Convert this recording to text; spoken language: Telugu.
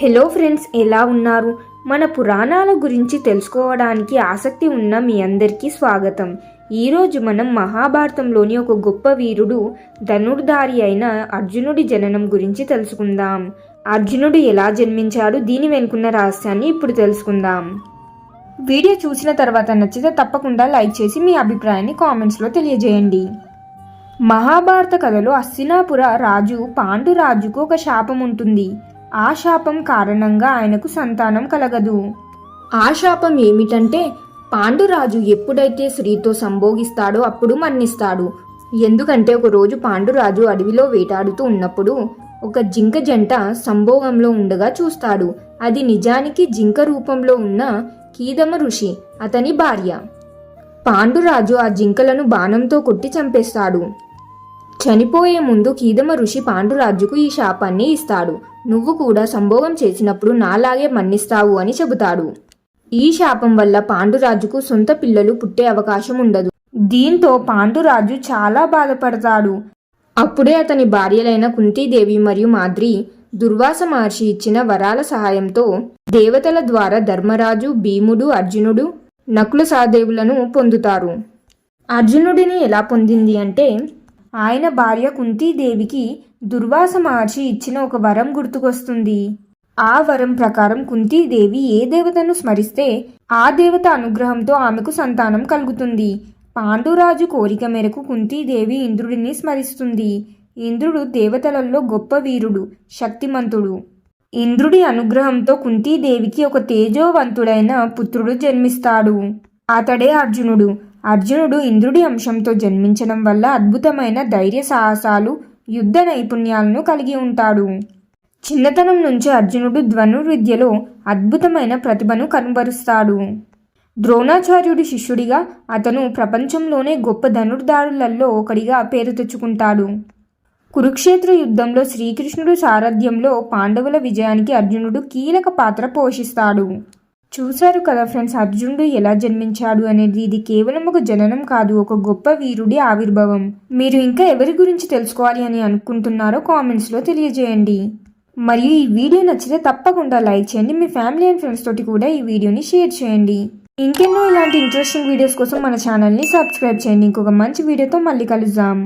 హలో ఫ్రెండ్స్ ఎలా ఉన్నారు? మన పురాణాల గురించి తెలుసుకోవడానికి ఆసక్తి ఉన్న మీ అందరికీ స్వాగతం. ఈరోజు మనం మహాభారతంలోని ఒక గొప్ప వీరుడు ధనుర్ధారి అయిన అర్జునుడి జననం గురించి తెలుసుకుందాం. అర్జునుడు ఎలా జన్మించాడు దీని వెనుకున్న రహస్యాన్ని ఇప్పుడు తెలుసుకుందాం. వీడియో చూసిన తర్వాత నచ్చితే తప్పకుండా లైక్ చేసి మీ అభిప్రాయాన్ని కామెంట్స్లో తెలియజేయండి. మహాభారత కథలో అస్సినాపుర రాజు పాండురాజుకు ఒక శాపం ఉంటుంది ఆ శాపం కారణంగా ఆయనకు సంతానం కలగదు. ఆ శాపం ఏమిటంటే పాండురాజు ఎప్పుడైతే స్త్రీతో సంభోగిస్తాడో అప్పుడు మరణిస్తాడు ఎందుకంటే ఒకరోజు పాండురాజు అడవిలో వేటాడుతూ ఉన్నప్పుడు ఒక జింక జంట సంభోగంలో ఉండగా చూస్తాడు. అది నిజానికి జింక రూపంలో ఉన్న కీదమ ఋషి అతని భార్య. పాండురాజు ఆ జింకలను బాణంతో కొట్టి చంపేస్తాడు. చనిపోయే ముందు కీదమ ఋషి పాండురాజుకు ఈ శాపాన్ని ఇస్తాడు. నువ్వు కూడా సంభోగం చేసినప్పుడు నాలాగే మన్నిస్తావు అని చెబుతాడు. ఈ శాపం వల్ల పాండురాజుకు సొంత పిల్లలు పుట్టే అవకాశం ఉండదు. దీంతో పాండురాజు చాలా బాధపడతాడు. అప్పుడే అతని భార్యలైన కుంతీదేవి మరియు మాద్రి దుర్వాస మహర్షి ఇచ్చిన వరాల సహాయంతో దేవతల ద్వారా ధర్మరాజు భీముడు అర్జునుడు నకుల సహదేవులను పొందుతారు. అర్జునుడిని ఎలా పొందింది అంటే ఆయన భార్య కుంతీదేవికి దుర్వాస మార్చి ఇచ్చిన ఒక వరం గుర్తుకొస్తుంది. ఆ వరం ప్రకారం కుంతీదేవి ఏ దేవతను స్మరిస్తే ఆ దేవత అనుగ్రహంతో ఆమెకు సంతానం కలుగుతుంది. పాండురాజు కోరిక మేరకు కుంతీదేవి ఇంద్రుడిని స్మరిస్తుంది. ఇంద్రుడు దేవతలలో గొప్ప వీరుడు శక్తిమంతుడు. ఇంద్రుడి అనుగ్రహంతో కుంతీదేవికి ఒక తేజోవంతుడైన పుత్రుడు జన్మిస్తాడు. అతడే అర్జునుడు. అర్జునుడు ఇంద్రుడి అంశంతో జన్మించడం వల్ల అద్భుతమైన ధైర్య సాహసాలు యుద్ధ నైపుణ్యాలను కలిగి ఉంటాడు. చిన్నతనం నుంచి అర్జునుడు ధనుర్విద్యలో అద్భుతమైన ప్రతిభను కనుబరుస్తాడు. ద్రోణాచార్యుడి శిష్యుడిగా అతను ప్రపంచంలోనే గొప్ప ధనుర్దారులలో ఒకడిగా పేరు తెచ్చుకుంటాడు. కురుక్షేత్ర యుద్ధంలో శ్రీకృష్ణుడు సారథ్యంలో పాండవుల విజయానికి అర్జునుడు కీలక పాత్ర పోషిస్తాడు. చూశారు కదా ఫ్రెండ్స్ అర్జునుడు ఎలా జన్మించాడు అనేది ఇది కేవలం ఒక జననం కాదు ఒక గొప్ప వీరుడి ఆవిర్భావం. మీరు ఇంకా ఎవరి గురించి తెలుసుకోవాలి అని అనుకుంటున్నారో కామెంట్స్లో తెలియజేయండి. మరియు ఈ వీడియో నచ్చితే తప్పకుండా లైక్ చేయండి మీ ఫ్యామిలీ అండ్ ఫ్రెండ్స్ తోటి కూడా ఈ వీడియోని షేర్ చేయండి. ఇంకెన్నో ఇలాంటి ఇంట్రెస్టింగ్ వీడియోస్ కోసం మన ఛానల్ని సబ్స్క్రైబ్ చేయండి. ఇంకొక మంచి వీడియోతో మళ్ళీ కలుద్దాం.